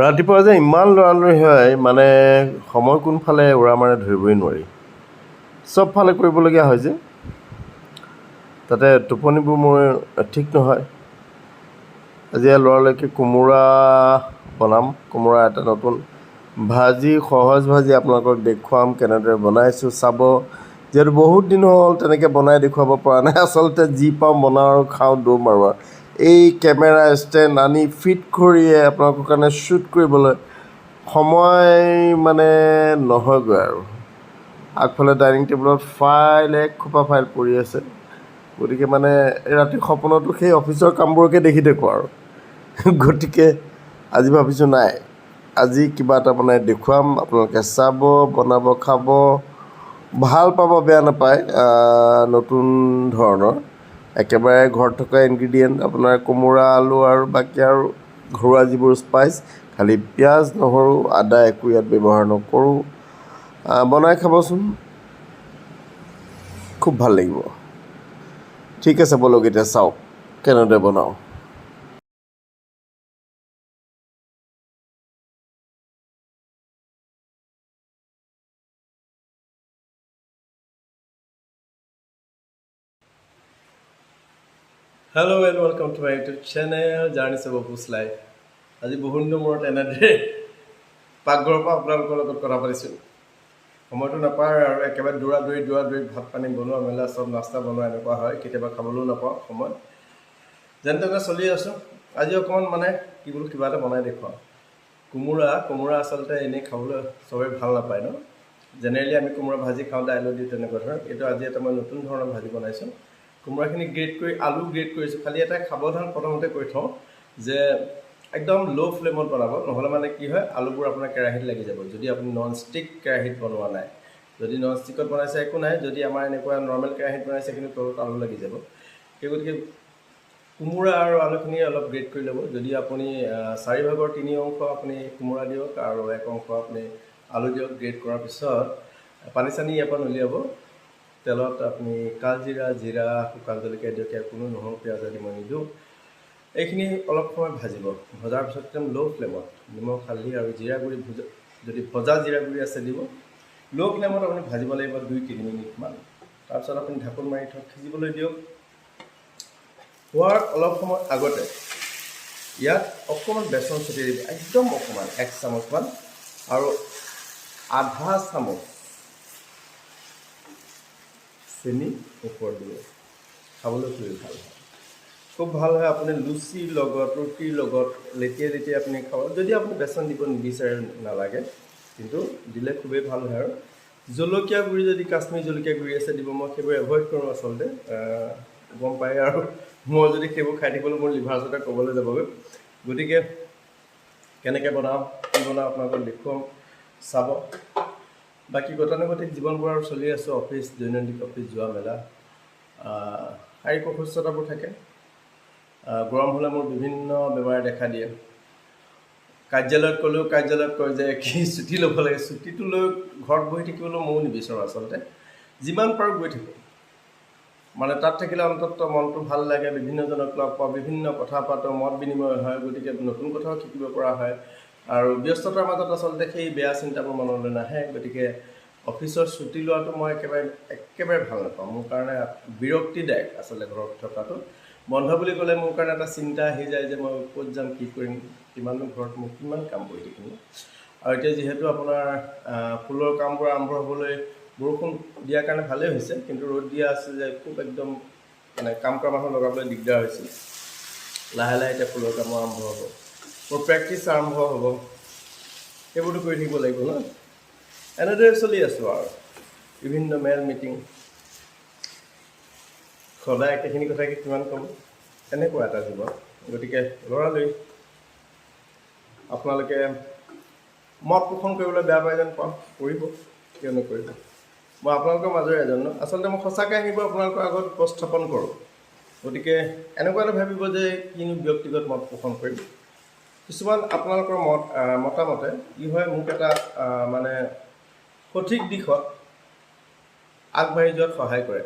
ৰাতিপুৱা যে ইমান লৰালৰি হয় মানে সময় কোনফালে উৰা মাৰে ধৰিবই নোৱাৰি। চবফালে কৰিবলগীয়া হয় যে। তাতে টোপনিবোৰ মোৰ ঠিক নহয়। আজি লৰালৰিকৈ কোমোৰা বনাম। কোমোৰা এটা নতুন ভাজি সহজ ভাজি আপোনালোকক দেখুৱাম কেনেদৰে বনাইছোঁ চাব। যিহেতু বহুত দিন হ'ল তেনেকৈ বনাই দেখুৱাব পৰা নাই। আচলতে যি পাওঁ বনাওঁ আৰু খাওঁ দৌৰ মাৰোঁ আৰু। এই কেমেৰা ষ্টেণ্ড আনি ফিট কৰিয়ে আপোনালোকৰ কাৰণে শ্বুট কৰিবলৈ সময় মানে নহয়গৈ আৰু। আগফালে ডাইনিং টেবুলত ফাইল এক খোপা ফাইল পৰি আছে। গতিকে মানে ৰাতি সপোনতো সেই অফিচৰ কামবোৰকে দেখি থাকোঁ আৰু। গতিকে আজি ভাবিছোঁ নাই আজি কিবা এটা বনাই দেখুৱাম আপোনালোকে চাব বনাব খাব ভাল পাব বেয়া নাপায় নতুন ধৰণৰ। একেবাৰে ঘৰত থকা ইনগ্ৰিডিয়েণ্ট আপোনাৰ কোমোৰা আলু আৰু বাকী আৰু ঘৰুৱা যিবোৰ স্পাইচ খালি পিঁয়াজ নহৰু আদা একো ইয়াত ব্যৱহাৰ নকৰোঁ। বনাই খাবচোন। খুব ভাল লাগিব। ঠিক আছে বলক এতিয়া চাওক কেনেদৰে বনাওঁ। Hello' and welcome to my YouTube channel journeys of bush life আজি বহুত দিনৰ মূৰত এনেদৰে পাকঘৰৰ পৰা আপোনালোকৰ লগত কথা পাতিছোঁ। সময়টো নাপায় আৰু একেবাৰে দৌৰা দৌৰি দৌৰা দৌৰি ভাত পানী বনোৱা মেলা চব নাস্তা বনোৱা এনেকুৱা হয় কেতিয়াবা খাবলৈও নাপাওঁ সময় যেনে তেনে চলি আছোঁ। আজি অকণমান মানে কি বোলো কিবা এটা বনাই দেখুৱাওঁ। কোমোৰা কোমোৰা আচলতে এনেই খাবলৈ চবেই ভাল নাপায় ন? জেনেৰেলি আমি কোমোৰা ভাজি খাওঁ দাইলত দি তেনেকুৱা ধৰণৰ। এইটো আজি এটা মই নতুন ধৰণৰ ভাজি বনাইছোঁ। কোমোৰাখিনি গ্ৰেট কৰি আলু গ্ৰেট কৰিছোঁ। খালি এটা সাৱধান প্ৰথমতে কৈ থওঁ যে একদম ল' ফ্লেমত বনাব। নহ'লে মানে কি হয় আলুবোৰ আপোনাৰ কেৰাহীত লাগি যাব। যদি আপুনি নন ষ্টিক কেৰাহীত বনোৱা নাই। যদি নন ষ্টিকত বনাইছে একো নাই যদি আমাৰ এনেকুৱা নৰ্মেল কেৰাহীত বনাইছে কিন্তু তলত আলু লাগি যাব। সেই গতিকে কোমোৰা আৰু আলুখিনি অলপ গ্ৰেট কৰি ল'ব। যদি আপুনি আহ, চাৰি ভাগৰ তিনি অংশ আপুনি কোমোৰা দিয়ক আৰু এক অংশ আপুনি আলু দিয়ক গ্ৰেট কৰাৰ পিছত পানী চানী ইয়াৰ পৰা উলিয়াব তেলত আপুনি কালজিৰা জিৰা শুকান জলকীয়া দিয়ক কোনো নহৰু, পিঁয়াজ আদি মই নিদিওঁ। এইখিনি অলপ সময় ভাজিব। ভজাৰ পিছত একদম ল' ফ্লেমত নিমখ, হালধি আৰু জিৰা গুড়ি ভজা, যদি ভজা জিৰা গুড়ি আছে দিব ল' ফ্লেমত আপুনি ভাজিব লাগিব দুই, তিনি মিনিটমান তাৰপিছত আপুনি ঢাকোন মাৰি থওক সিজিবলৈ দিয়ক। হোৱাৰ অলপ সময় আগতে ইয়াত অকণমান বেচন ছটিয়াই দিব, একদম অকণমান, এক চামুচমান, আৰু আধা চামুচ চেনি ওপৰত দিব খাবলৈ খুবেই ভালো হয় খুব ভালো হয়, আপুনি লুচিৰ লগত, ৰুটিৰ লগত লেটিয়াই লেটিয়াই আপুনি খাব। যদি আপুনি বেচন দিব নিবিচাৰে নালাগে, কিন্তু দিলে খুবেই ভালো হয়। আৰু জলকীয়া গুড়ি যদি কাশ্মীৰ জলকীয়া গুড়ি আছে দিব, মই সেইবোৰ এভইড কৰোঁ আচলতে। গম পায় আৰু মই যদি সেইবোৰ খাই থাকিবলৈ মোৰ লিভাৰ আচলতে ক'বলৈ যাবগৈ। গতিকে, কেনেকৈ বনাওঁ কি বনাওঁ আপোনালোকক দেখুৱাম। চাব। বাকী গতানুগতিক জীৱনবোৰ আৰু চলি আছোঁ অফিচ দৈনন্দিন অফিচ যোৱা মেলা। শাৰীৰিক অসুস্থতাবোৰ থাকে। গৰম হ'লে মোৰ বিভিন্ন বেমাৰে দেখা দিয়ে। কাৰ্যালয়ত গ'লেও কাৰ্যালয়ত কয় যে কি ছুটি ল'ব লাগে। ছুটীটো লৈ ঘৰত বহি থাকিবলৈ ময়ো নিবিচাৰোঁ আচলতে। যিমান পাৰোঁ গৈ থাকোঁ। মানে তাত থাকিলে অন্ততঃ মনটো ভাল লাগে বিভিন্নজনক লগ পাওঁ বিভিন্ন কথা পাতোঁ মত বিনিময় হয় গতিকে নতুন কথাও শিকিব পৰা হয়। আৰু ব্যস্ততাৰ মাজত আচলতে সেই বেয়া চিন্তাবোৰ মনলৈ নাহে, গতিকে অফিচৰ ছুটি লোৱাটো মই একেবাৰে একেবাৰে ভালো নাপাওঁ। মোৰ কাৰণে বিৰক্তিদায়ক আচলতে ঘৰত থকাটো। বন্ধ বুলি ক'লে মোৰ কাৰণে এটা চিন্তা আহি যায় যে মই ক'ত যাম, কি কৰিম, কিমাননো ঘৰত মোক কিমান কাম কৰি থাকিম। আৰু এতিয়া যিহেতু আপোনাৰ ফুলৰ কামবোৰ আৰম্ভ হ'বলৈ বৰষুণ দিয়াৰ কাৰণে ভালেই হৈছে, কিন্তু ৰ'দ দিয়া আছে যে খুব একদম মানে কাম কৰা মানুহ লগাবলৈ দিগদাৰ হৈছিল লাহে লাহে এতিয়া ফুলৰ কামো আৰম্ভ হ'ব। মোৰ প্ৰেক্টিচ আৰম্ভ হ'ব। সেইবোৰতো কৰি থাকিব লাগিব ন? এনেদৰে চলি আছোঁ আৰু। বিভিন্ন মেল মিটিং সদায় একেখিনি কথাকে কিমান ক'ম? এনেকুৱা এটা জীৱন। গতিকে ল'ৰালৰি আপোনালোকে মত পোষণ কৰিবলৈ বেয়া পাই যেন পাওঁ। কৰিব। কিয় নকৰিব মই আপোনালোকৰ মাজৰে এজন আচলতে মই সঁচা কাহিনীবোৰ আপোনালোকৰ আগত উপস্থাপন কৰোঁ। গতিকে এনেকুৱা ভাবিব যে কিনো ব্যক্তিগত মত পোষণ কৰিম। কিছুমান আপোনালোকৰ মত মতামতে কি হয় মোক এটা মানে সঠিক দিশত আগবাঢ়ি যোৱাত সহায় কৰে।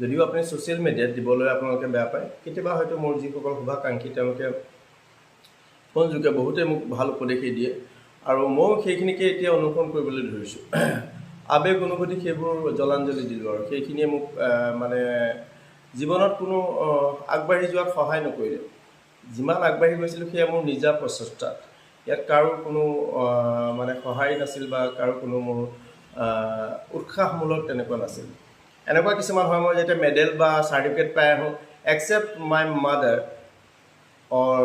যদিও আপুনি ছ'চিয়েল মিডিয়াত দিবলৈ আপোনালোকে বেয়া পায়, কেতিয়াবা হয়তো মোৰ যিসকল শুভাকাংক্ষী তেওঁলোকে ফোন যোগে বহুতে মোক ভালো উপদেশেই দিয়ে আৰু ময়ো সেইখিনিকে এতিয়া অনুসৰণ কৰিবলৈ ধৰিছোঁ। আৱেগ অনুভূতি সেইবোৰ জলাঞ্জলি দিলোঁ আৰু সেইখিনিয়ে মোক মানে জীৱনত কোনো আগবাঢ়ি যোৱাত সহায় নকৰিলে। যিমান আগবাঢ়ি গৈছিলোঁ সেয়া মোৰ নিজা প্ৰচেষ্টাত। ইয়াত কাৰো কোনো মানে সহায় নাছিল বা কাৰো কোনো মোৰ উৎসাহমূলক তেনেকুৱা নাছিল। এনেকুৱা কিছুমান হয় মই যেতিয়া মেডেল বা চাৰ্টিফিকেট পাই আহোঁ একচেপ্ট মাই মাদাৰ অৰ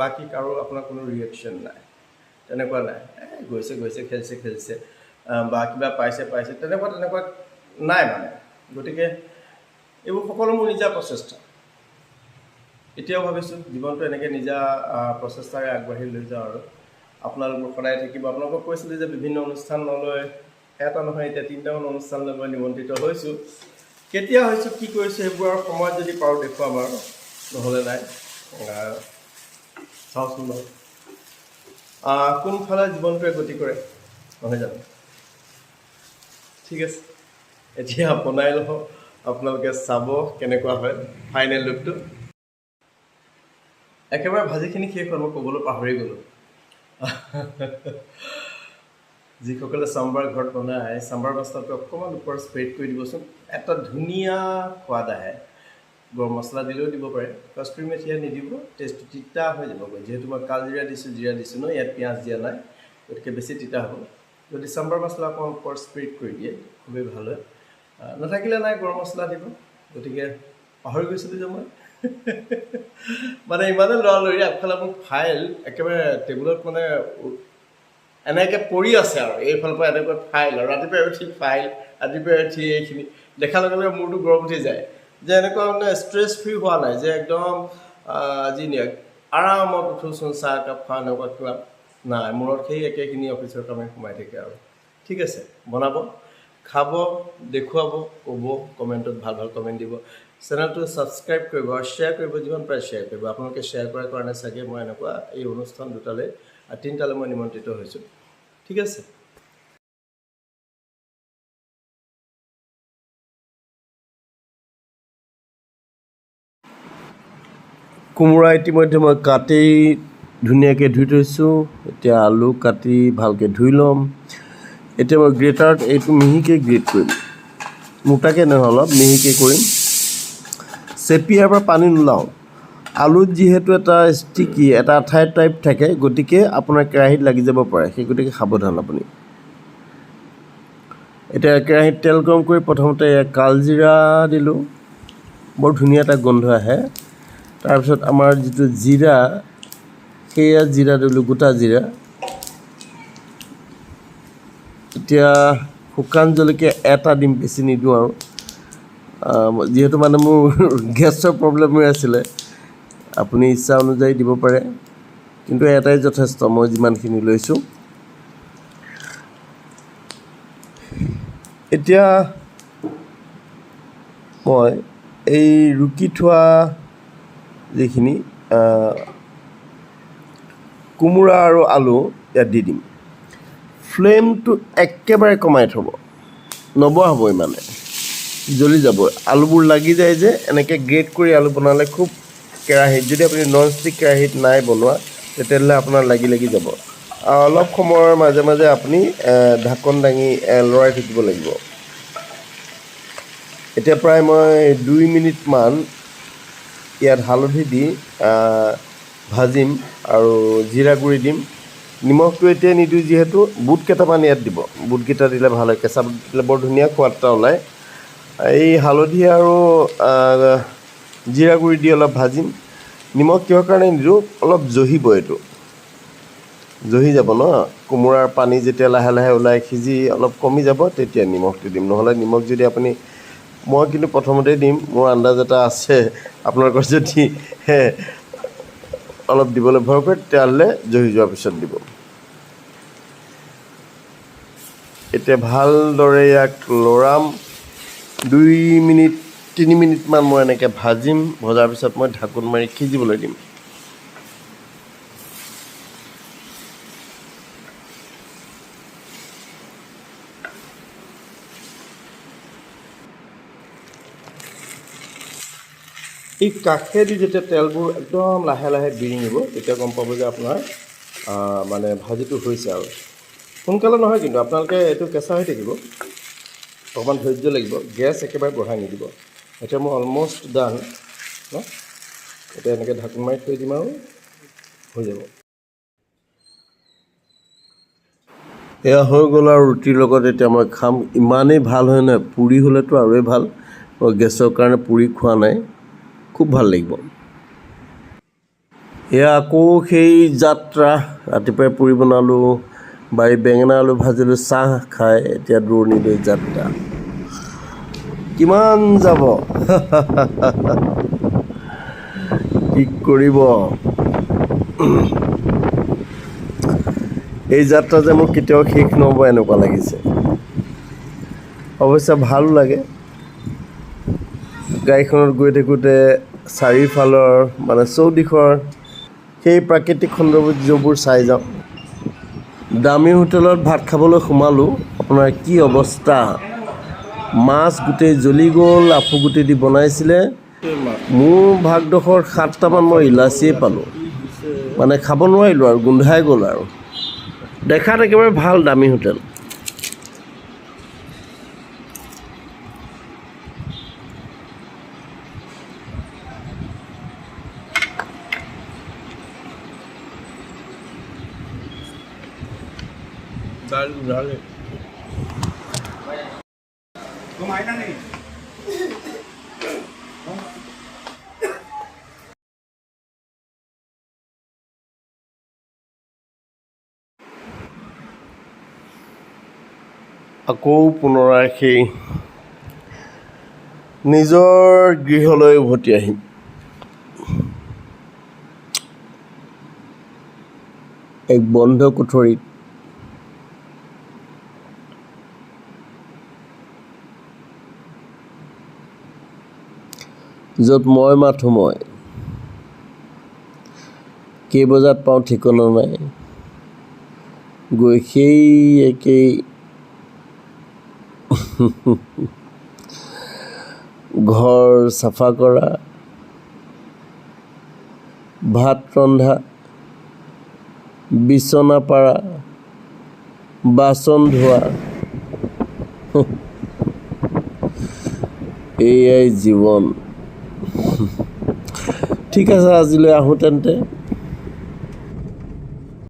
বাকী কাৰো আপোনাৰ কোনো ৰিয়েকশ্যন নাই। তেনেকুৱা নাই। এই গৈছে গৈছে খেলিছে খেলিছে বা কিবা পাইছে পাইছে তেনেকুৱা তেনেকুৱা নাই মানে। গতিকে এইবোৰ সকলো মোৰ নিজা প্ৰচেষ্টা। এতিয়াও ভাবিছোঁ, জীৱনটো এনেকৈ নিজা প্ৰচেষ্টাৰে আগবাঢ়ি লৈ যাওঁ আৰু। আপোনালোকৰ সদায় থাকিব। আপোনালোকক কৈছিলোঁ যে বিভিন্ন অনুষ্ঠানলৈ এটা নহয়, এতিয়া তিনিটামান অনুষ্ঠানলৈ মই নিমন্ত্ৰিত হৈছোঁ। কেতিয়া হৈছোঁ, কি কৰিছোঁ, সেইবোৰ আৰু সময়ত যদি পাৰোঁ দেখুৱাম আৰু। নহ'লে নাই। চাওঁচোন বাৰু। কোনফালে জীৱনটোৱে গতি কৰে? নহয় জানো? ঠিক আছে। এতিয়া বনাই লওঁ। আপোনালোকে চাব কেনেকুৱা হয়, ফাইনেল লুকটো। একেবাৰে ভাজিখিনি শেষ হ'ল মই ক'বলৈ পাহৰি গ'লোঁ। যিসকলে চাম্বাৰ ঘৰত বনায় চাম্বাৰ মছলাটো অকণমান ওপৰত স্প্ৰেড কৰি দিবচোন। এটা ধুনীয়া সোৱাদ আহে। গৰম মছলা দিলেও দিব পাৰে। কষ্টুৰি মেথিয়া নিদিব টেষ্টটো তিতা হৈ যাবগৈ যিহেতু মই কালজিৰা দিছোঁ জিৰা দিছোঁ ন ইয়াত পিঁয়াজ দিয়া নাই গতিকে বেছি তিতা হ'ব। যদি চাম্বাৰ মছলা অকণমান ওপৰত স্প্ৰেড কৰি দিয়ে খুবেই ভাল হয়। নাথাকিলে নাই গৰম মছলা দিব। গতিকে পাহৰি গৈছিলোঁ যে মই। মানে ইমানে লৰালৰি আগফালে মোক ফাইল একেবাৰে টেবুলত মানে এনেকৈ পৰি আছে আৰু। এইফালৰ পৰা এনেকৈ ফাইল আৰু। ৰাতিপুৱাই উঠি ফাইল ৰাতিপুৱাই উঠি এইখিনি। দেখাৰ লগে লগে মূৰটো গৰম উঠি যায়। যে এনেকুৱা মানে ষ্ট্ৰেছ ফ্ৰী হোৱা নাই যে একদম আজি নিয়ক আৰামত উঠোচোন চাহ একাপ খোৱা এনেকুৱা কিবা নাই। মূৰত সেই একেখিনি অফিচৰ কামে সোমাই থাকে আৰু। ঠিক আছে বনাব খাব দেখুৱাব ক'ব কমেণ্টত ভাল ভাল কমেণ্ট দিব। চেনেলটো ছাবস্ক্ৰাইব কৰিব আৰু শ্বেয়াৰ কৰিব যিমান পাৰে শ্বেয়াৰ কৰিব। আপোনালোকে শ্বেয়াৰ কৰাৰ কাৰণে চাগে মই এনেকুৱা এই অনুষ্ঠান দুটালৈ আৰু তিনিটালৈ মই নিমন্ত্ৰিত হৈছোঁ। ঠিক আছে? কোমোৰা ইতিমধ্যে মই কাটি ধুনীয়াকৈ ধুই থৈছোঁ। এতিয়া আলু কাটি ভালকৈ ধুই ল'ম। এতিয়া মই গ্ৰেটাৰত এইটো মিহিকৈ গ্ৰেট কৰিম। মোটাকৈ নহয় অলপ মিহিকৈ কৰিম। চেপিয়াৰ পৰা পানী নোলাওঁ। আলুত যিহেতু এটা ষ্টিকি এটা আঠাই টাইপ থাকে গতিকে আপোনাৰ কেৰাহীত লাগি যাব পাৰে। সেই গতিকে সাৱধান আপুনি। এতিয়া কেৰাহীত তেল গৰম কৰি প্ৰথমতে কালজিৰা দিলোঁ। বৰ ধুনীয়া এটা গোন্ধ আহে। তাৰপিছত আমাৰ যিটো জিৰা সেয়া জিৰা দিলোঁ গোটা জিৰা। এতিয়া শুকান জলকীয়া এটা দিম বেছি নিদিওঁ আৰু। যিহেতু মানে মোৰ গেছৰ প্ৰব্লেম হৈ আছিলে আপুনি ইচ্ছা অনুযায়ী দিব পাৰে কিন্তু এটাই যথেষ্ট মই যিমানখিনি লৈছোঁ। এতিয়া মই এই ৰুকি থোৱা যিখিনি কোমোৰা আৰু আলু ইয়াত দি দিম। ফ্লেমটো একেবাৰে কমাই থ'ব। নবহাব ইমানে জ্বলি যাব। আলুবোৰ লাগি যায় যে, এনেকৈ গ্ৰেট কৰি আলু বনালে খুব কেৰাহীত, যদি আপুনি নন ষ্টিক কেৰাহীত নাই বনোৱা, তেতিয়াহ'লে আপোনাৰ লাগি লাগি যাব। অলপ সময়ৰ মাজে মাজে আপুনি ঢাকন দাঙি লৰাই থাকিব লাগিব। এতিয়া প্ৰায় মই দুই মিনিটমান ইয়াত হালধি দি ভাজিম আৰু জিৰা গুড়ি দিম। নিমখটো এতিয়া নিদিওঁ, যিহেতু বুট কেইটামান ইয়াত দিব। বুটকেইটা দিলে ভালো হয়, কেঁচা বুট দিলে বৰ ধুনীয়া সোৱাদ এটা ওলায়। এই হালধি আৰু জিৰা গুড়ি দি অলপ ভাজিম। নিমখ কিহৰ কাৰণে নিদিওঁ অলপ জহিব এইটো। জহি যাব ন? কোমোৰাৰ পানী যেতিয়া লাহে লাহে ওলাই সিজি অলপ কমি যাব তেতিয়া নিমখটো দিম। নহ'লে নিমখ যদি আপুনি মই কিন্তু প্ৰথমতেই দিম মোৰ আন্দাজ এটা আছে। আপোনালোকৰ যদি অলপ দিবলৈ ভয় কৰে তেতিয়াহ'লে জহি যোৱাৰ পিছত দিব। এতিয়া ভালদৰে ইয়াক লৰাম। দুই মিনিট, তিনি মিনিটমান মই এনেকৈ ভাজিম, ভজাৰ পিছত মই ঢাকোন মাৰি সিজিবলৈ দিম। এই কাষেদি যেতিয়া তেলবোৰ একদম লাহে লাহে বিৰিঙিব তেতিয়া গম পাব যে আপোনাৰ মানে ভাজিটো হৈছে আৰু। সোনকালে নহয় কিন্তু, আপোনালোকে এইটো কেঁচা হৈ থাকিব। অকণমান ধৈৰ্য লাগিব, গেছ একেবাৰে বঢ়াই নিদিব। এতিয়া মই অলমষ্ট ডান ন? এতিয়া এনেকৈ ঢাকোন মাৰি থৈ দিম আৰু হৈ যাব। এয়া হৈ গ'ল আৰু ৰুটিৰ লগত এতিয়া মই খাম। ইমানেই ভালো হয় নহয় পুৰি হ'লেতো আৰুৱে ভালো। মই গেছৰ কাৰণে পুৰি খোৱা নাই। খুব ভালো লাগিব। এয়া আকৌ সেই যাত্ৰা। ৰাতিপুৱাই পুৰি বনালোঁ, বাৰী বেঙেনা আলু ভাজিলোঁ, চাহ খাই এতিয়া দূৰণিলৈ যাত্ৰা। কিমান যাব? কি কৰিব? এই যাত্ৰা যে মোৰ কেতিয়াও শেষ নহ'ব এনেকুৱা লাগিছে। অৱশ্যে ভালো লাগে। গাড়ীখনত গৈ থাকোঁতে চাৰিওফালৰ মানে চৌদিশৰ সেই প্ৰাকৃতিক সৌন্দৰ্যবোৰ চাই যাওঁ। দামী হোটেলত ভাত খাবলৈ সোমালোঁ। আপোনাৰ কি অৱস্থা? মাছ গোটেই জ্বলি গ'ল আফু গুটি দি বনাইছিলে। মোৰ ভাগডোখৰ সাতটামান মই ইলাচিয়ে পালোঁ। মানে খাব নোৱাৰিলোঁ আৰু গোন্ধাই গ'ল আৰু। দেখাত একেবাৰে ভাল দামী হোটেল। तुम आए ना नहीं আকৌ পুনৰাই সেই নিজৰ গৃহলৈ উভতি আহিম এক বন্ধ কোঠৰীত য'ত মই মাথো মই কেই বজাত পাওঁ ঠিকনা নাই। গৈ সেই একেই। ঘৰ চাফা কৰা। ভাত ৰন্ধা। বিচনা পাৰা। বাচন ধোৱা। এয়াই জীৱন। ঠিক আছে আজিলৈ আহোঁ তেন্তে।